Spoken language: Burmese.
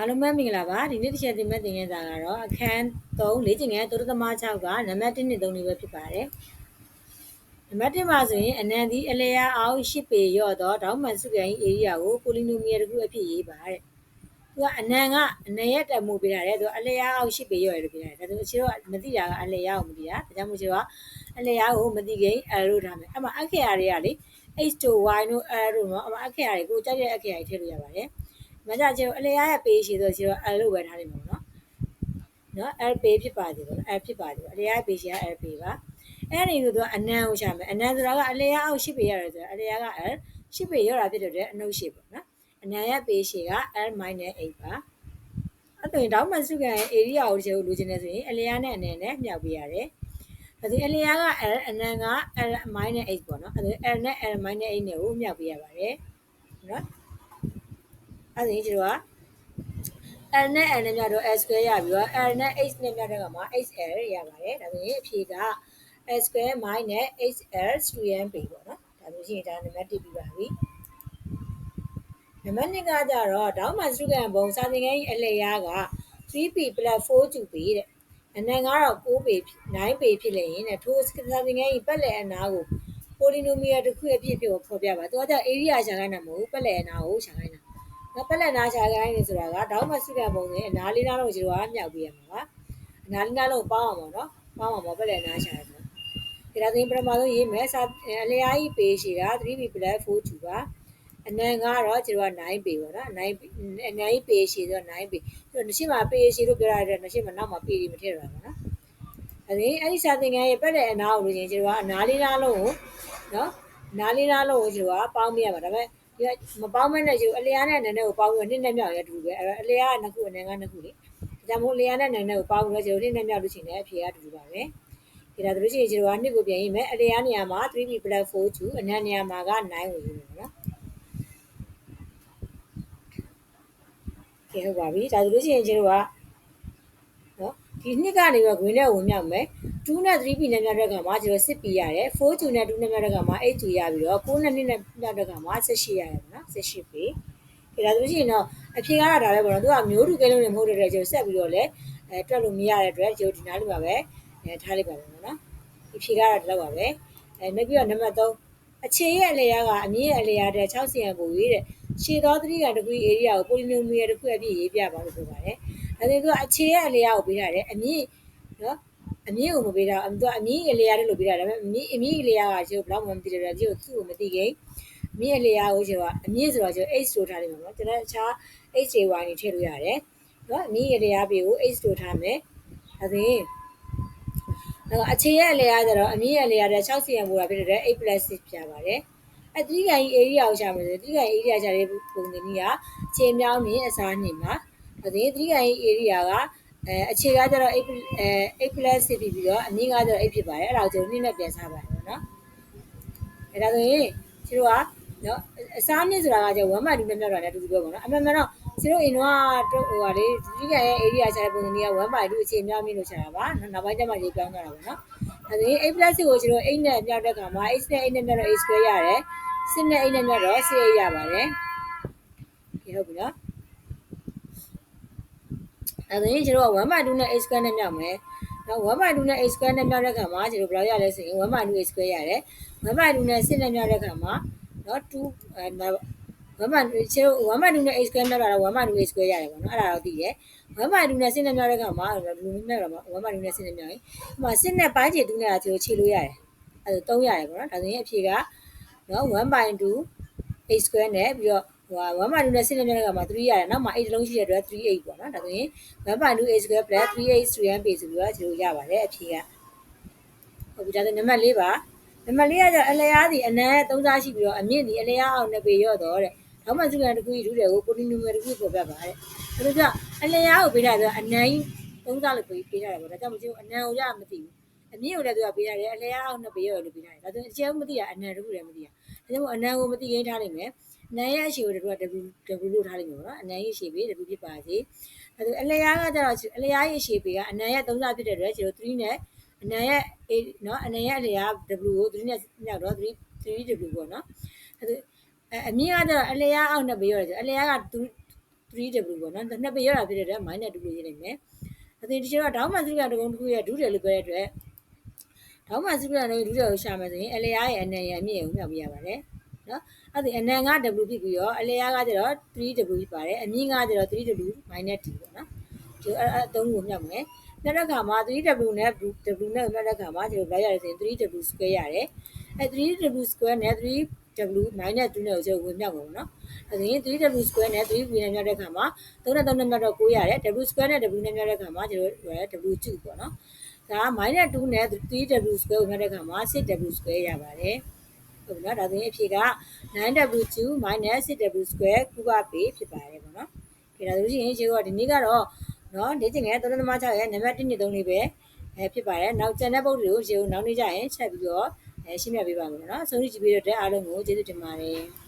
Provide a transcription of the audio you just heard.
အားလုံးပဲမင်္ဂလာပါဒီနေ့တစ်ချက်တင်မဲ့တင်ရတာကတော့အခန်း3လေ့ကျင့်ခန်းသုတသမ6ကနံပါတ်1နဲ့3တွေပဲဖြစ်ပါတယ်နံပါတ်1မှာဆိုရင်အနန္တီအလျာအောင်10ပေရော့တော့ဒေါင်းမန်စုကန်ဧရိယာကိုပိုလီနိုမီယတစ်ခုအဖြစ်ရေးပါတဲ့သူကအနန်ကအနန်ရက်တက်မှုပေးတာတဲ့သူကအလျာအောင်10ပေရော့ရလို့ပေးတာဒါဆိုချေတော့မသိတာကအလျာကိုမသိတာဒါကြောင့်မို့ချေတော့အလျာကိုမသိခင်အဲလိုထားမယ်အမှအခရာတွေကလေ h to y တို့အဲလိုနော်အမှအခရာတွေကိုကြိုက်တဲ့အခရာတွေထည့်လို့ရပါတယ် မကြကျတော့အလျားရဲ့ page ရှိဆိုကျတော့ L လို့ပဲထားလိမ့်မယ်နော်နော် L page ဖြစ်ပါတယ်ပေါ့နော် L ဖြစ်ပါတယ်ပေါ့အလျားရဲ့ page က L page ပါအဲ့ဒီလိုတော့အနံကိုရှာမယ်အနံဆိုတာကအလျားအောက်ရှိပေရတယ်ဆိုတော့အလျားက L ရှိပေရတာဖြစ်တဲ့အတွက်အနှုတ်ရှိပေါ့နော်အနံရဲ့ page ရှိက L - 8 ပါအဲ့တော့တောင်းမှစုကန်ရဲ့ area ကိုတစ်ချက်လိုချင်နေဆိုရင်အလျားနဲ့အနံနဲ့မြောက်ပေးရတယ်ဒါဆိုအလျားက L အနံက L - 8 ပေါ့နော်အဲ့ဒါ L နဲ့ L - 8 နဲ့ကိုမြောက်ပေးရပါတယ်နော် အဲ့ဒါကြီးတို့က l နဲ့ l နဲ့မြတ်တော့ s square ရပြီးတော့ l နဲ့ h နဲ့မြတ်တဲ့ကမှာ xl ရပါတယ်ဒါဆိုရင်အဖြေက s square minus xl student ပေပေါ့နော်ဒါဆိုရင်ဒါနံပါတ်1ပြီးပါပြီနံပါတ်2ကကြတော့ဒေါင်းမှစုကန်ဘုံစာသင်ခန်းကြီးအလျားက 3p 4 2p တဲ့အနံကတော့6ပေ9ပေဖြစ်လျင်တဲ့ထိုးစာသင်ခန်းကြီးပတ်လည်အနာကို polynomial တစ်ခုအဖြစ်ဖြစ်ဖော်ပြပါသူကကြ area ရှာခိုင်းတာမဟုတ်ဘူးပတ်လည်အနာကိုရှာခိုင်းတာ ငါပက်လက်နာရှာခိုင်းနေဆိုတာကတောင်းမစုတဲ့ပုံစံအနာလေးနားလုံးကျွန်တော်ကမြောက်ပေးရမှာပါအနာလေးနားလုံးပေါင်းအောင်ပေါ့နော်ပေါင်းအောင်ပေါ့ပက်လက်နာရှာရမှာဒီတော့ဒီပထမဆုံးရေးမယ်စာအလျားကြီးပေရှိတာ 3b 4 2ပါအနံကတော့ကျွန်တော်က9ပေပေါ့နော်9အနံကြီးပေရှိတော့9ပေသူနှရှိမှာပေရှိလို့ပြောရတဲ့နှရှိမှာနောက်မှာပေတွေမထည့်ရတာပေါ့နော်အဲဒီအဲ့ဒီစာသင်ခန်းရဲ့ပက်လက်အနာကိုလို့ချင်းကျွန်တော်ကအနာလေးနားလုံးကိုနော်နားလေးနားလုံးကိုကျွန်တော်ကပေါင်းပြရမှာဒါပေမဲ့ ဒီမပေါင်းမဲနဲ့ယူအလျားနဲ့နည်းနည်းကိုပေါင်းပြီးနှစ်နဲ့မြောက်ရတူပဲအဲ့တော့အလျားကနှစ်ခုအနည်းကနှစ်ခုလေဒါကြောင့်မို့အလျားနဲ့နည်းနည်းကိုပေါင်းပြီးတော့ကျွန်တော်နှစ်နဲ့မြောက်လို့ရှိရင်အဖြေကတူတူပါပဲဒီဒါတို့ရှိရင်ကျွန်တော်ကနှစ်ကိုပြန်ရေးမယ်အလျားနေရာမှာ 3b 4 2အနည်းနေရာမှာက9ဝင်ရေးမယ်နော်ကဲဟုတ်ပါပြီဒါဆိုလို့ရှိရင်ကျွန်တော်ကနော်ဒီနှစ်ကနေတော့ green နဲ့ဝင်မြောက်မယ် 2နဲ့ 3p နဲ့မြောက်တဲ့ခါမှာကျွန်တော် 6p ရတယ်4 2နဲ့2နဲ့မြောက်တဲ့ခါမှာ8 2ရပြီးတော့9နဲ့2နဲ့မြောက်တဲ့ခါမှာ18ရတယ်ပေါ့နော် 18 p ဒီဒါဆိုလို့ရှိရင်တော့အဖြေကတော့ဒါပဲပေါ့နော်သူကမျိုးတူကဲလုံးနေမဟုတ်တဲ့အတွက်ကျွန်တော်ဆက်ပြီးတော့လည်းအဲတွက်လို့မရတဲ့အတွက်ကျွန်တော်ဒီနားလေးပါပဲအဲထားလိုက်ပါမယ်နော်ဒီဖြေကတော့ဒီလောက်ပါပဲအဲနောက်ပြီးတော့နံပါတ်3အခြေရဲ့အလျားကအမြင့်ရဲ့အလျားတဲ့60ရန်ပိုရေးတဲ့ရှည်သောသတိကတကွေး area ကို polynomial တစ်ခုအပြည့်ရေးပြပါလို့ပြောပါတယ်။ဒါဆိုသူကအခြေရဲ့အလျားကိုပေးထားတယ်အမြင့်နော် အမြင့်ကိုမပေးတာသူကအမြင့်အလျားလို့ပေးတာဒါပေမဲ့အမြင့်အမြင့်အလျားကကျိုးဘယ်လောက်မှမသိတယ်ဗျာကျိုးသူ့ကိုမသိခင်အမြင့်အလျားကိုကျိုးကအမြင့်ဆိုတော့ကျိုး h ဆိုထားလိမ့်မယ်နော်ကျွန်တော်အခြား h y နေထည့်လို့ရတယ်နော်အမြင့်အလျားပေးကို h ဆိုထားမယ်ဒါဆိုရင်တော့အခြေရဲ့အလျားကျတော့အမြင့်ရဲ့အလျားတဲ့60ရန်ပို့တာဖြစ်တဲ့8 6ပြပါတယ်အတိကန်ကြီး area ကိုရှာမယ်ဆိုတိကန် area ရှာတဲ့ပုံစံကြီးကခြေမြောင်းမြင်အစားနှင်ပါဒါဆိုရင်တိကန်ကြီး area က အဲအခြေကကျတော့8အဲ8 plus ဖြစ်ပြီးတော့အမြင့်ကကျတော့8ဖြစ်ပါတယ်အဲ့ဒါကိုကျွန်တော်နှိမ့်နဲ့ပြန်စားပါတယ်နော်အဲ့ဒါဆိုရင်ကျတို့ကနော်အစားမြင့်ဆိုတာကကျ1မှ2နဲ့မြောက်တာလည်းအတူတူပဲပေါ့နော်အမှန်မှန်တော့ကျတို့အင်တော့ဟိုဟာလေဒီကရဲ့ area ရှာတဲ့ပုံစံကြီးက1 by 2အခြေမြောက်မြင့်လို့ရှာတာပါနောက်ပိုင်းကျမှရေးပြောင်းကြတာပေါ့နော်အဲဒါရင်8 plus ကိုကျတို့8နဲ့မြောက်တဲ့ခါမှာ8နဲ့8နဲ့မြောက်တော့8 square ရတယ်6နဲ့8နဲ့မြောက်တော့6 8ရပါတယ်ဒီဟုတ်ပြီနော် အဲဒါရင်ကျတို့က1 by 2နဲ့8 square နဲ့မြောက်မယ်နော်1 by 2နဲ့8 square နဲ့မြောက်တဲ့ခါမှာကျတို့ဘယ်လောက်ရလဲဆိုရင်1 by 2 8 square ရတယ်1 by 2နဲ့6နဲ့မြောက်တဲ့ခါမှာနော်2အဲ1 by 2ကျတို့1 by 2နဲ့8 square မြောက်တာတော့1 by 2 8 square ရတယ်ပေါ့နော်အဲ့ဒါတော့သိတယ်1 by 2နဲ့6နဲ့မြောက်တဲ့ခါမှာလူမျိုးမြောက်တော့1 by 2နဲ့6နဲ့မြောက်ရင်ဒီမှာ6နဲ့ပိုင်းခြေ2နဲ့ကျတို့ခြေလို့ရတယ်အဲဒါ3ရတယ်ပေါ့နော်ဒါဆိုရင်အဖြေကနော်1 by 2 8 square နဲ့ပြီးတော့ ဟို1 by 2နဲ့6နဲ့မြောက်တဲ့ခါမှာ3ရတယ်နောက်မှာ8လုံးရှိတဲ့အတွက်38ပေါ့နော်ဒါဆိုရင်1 by 2 8 square plus 38 student base ဆိုပြီးတော့ကျတို့ရပါတယ်အဖြေကဟုတ်ပြီဒါဆိုနံပါတ်4ပါနံပါတ်4ကကျအလျားစီအနံ့3စားရှိပြီးတော့အမြင့်ဒီအလျားအောင်နှစ်ပေရော့တော့တဲ့နောက်မှစုကန်တစ်ခုကြီးထူးတယ်ကိုပိုလီနိုမီယယ်တစ်ခုပေါ်ပြပါတဲ့ဒါဆိုကြအလျားကိုပေးထားပြီးတော့အနံ့ကြီး3စားလို့ပေးပေးထားတယ်ပေါ့ဒါကြောင့်မကျိုးအနံ့ကိုရမသိဘူးအမြင့်ကိုလည်းသူကပေးထားတယ်အလျားအောင်နှစ်ပေရော့လို့ပေးထားတယ်ဒါဆိုအကျဲမသိတာအနံ့တစ်ခုလည်းမသိတာဒါကြောင့်အနံ့ကိုမသိခင်ထားနိုင်မယ် နန်းရဲ့အရှိကိုတို့က W W လို့ထားလိုက်မယ်ပေါ့နော်အနန်းရဲ့အရှိပေ W ဖြစ်ပါစေအဲဒါအလျားကကျတော့အလျားရဲ့အရှိပေကအနန်းရဲ့3စားဖြစ်တဲ့အတွက်ကျွန်တော်3နဲ့အနန်းရဲ့ A နော်အနန်းရဲ့အလျား W ကို3နဲ့မြောက်တော့3 3W ပေါ့နော်အဲဒါအမြင့်ကကျတော့အလျားအောက်နဲ့ပေးရတယ်အလျားက 3w ပေါ့နော်နှစ်ပေရတာဖြစ်တဲ့အတွက် minus 2လို့ရေးလိုက်မယ်အသင်ဒီကျတော့ဒေါင်းမှန်စရိကတကုံတစ်ခုရဲ့ဒုတယ်လို့ပြောတဲ့အတွက်ဒေါင်းမှန်စရိကတကုံဒုတယ်ကိုရှာမယ်ဆိုရင်အလျားရဲ့အနံ့ရဲ့အမြင့်ကိုမြောက်ပြရပါတယ် နော်အဲ့ဒီအနံ့က w ဖြစ်ပြီးတော့အလျားကကျတော့ 3w ဖြစ်ပါတယ်အမြင့်ကကျတော့ 3w - t ပေါ့နော်ဒီအဲ့အသုံးကိုမြောက်မယ်မြောက်တဲ့အခါမှာ 3w နဲ့ w နဲ့မြောက်တဲ့အခါမှာကျွန်တော်လိုက်ရတယ်ဆိုရင် 3w square ရတယ်အဲ 3w square နဲ့ 3w - 2နဲ့ကိုကျွန်တော်ဝင်မြောက်မှာပေါ့နော်အဲဒါရင် 3w square နဲ့ 3w နဲ့မြောက်တဲ့အခါမှာ3နဲ့3နဲ့မြောက်တော့9ရတယ် w square နဲ့ w နဲ့မြောက်တဲ့အခါမှာကျွန်တော် w ကျပေါ့နော်ဒါက -2 နဲ့ 3w square ကိုမြောက်တဲ့အခါမှာ 6w square ရပါတယ်ဟုတ် ပြီနော်ဒါဆိုရင်အဖြေက 9w2 6w square ကုဘပေဖြစ်ပါတယ်ပေါ့နော်။ဒါဆိုရင်ရေကဒီနေ့ကတော့နော်လေ့ကျင့်ငယ်3.6ရဲ့နံပါတ်1 2 3လေးပဲအဲဖြစ်ပါတယ်။နောက်ကျန်တဲ့ပုဒ်တွေကိုရေကိုနောက်နေ့ကျရင်ချက်ပြီးတော့အဲရှင်းပြပေးပါမယ်နော်။ဆုံးဖြတ်ကြည့်ပေးတဲ့အတွက်အားလုံးကိုကျေးဇူးတင်ပါတယ်။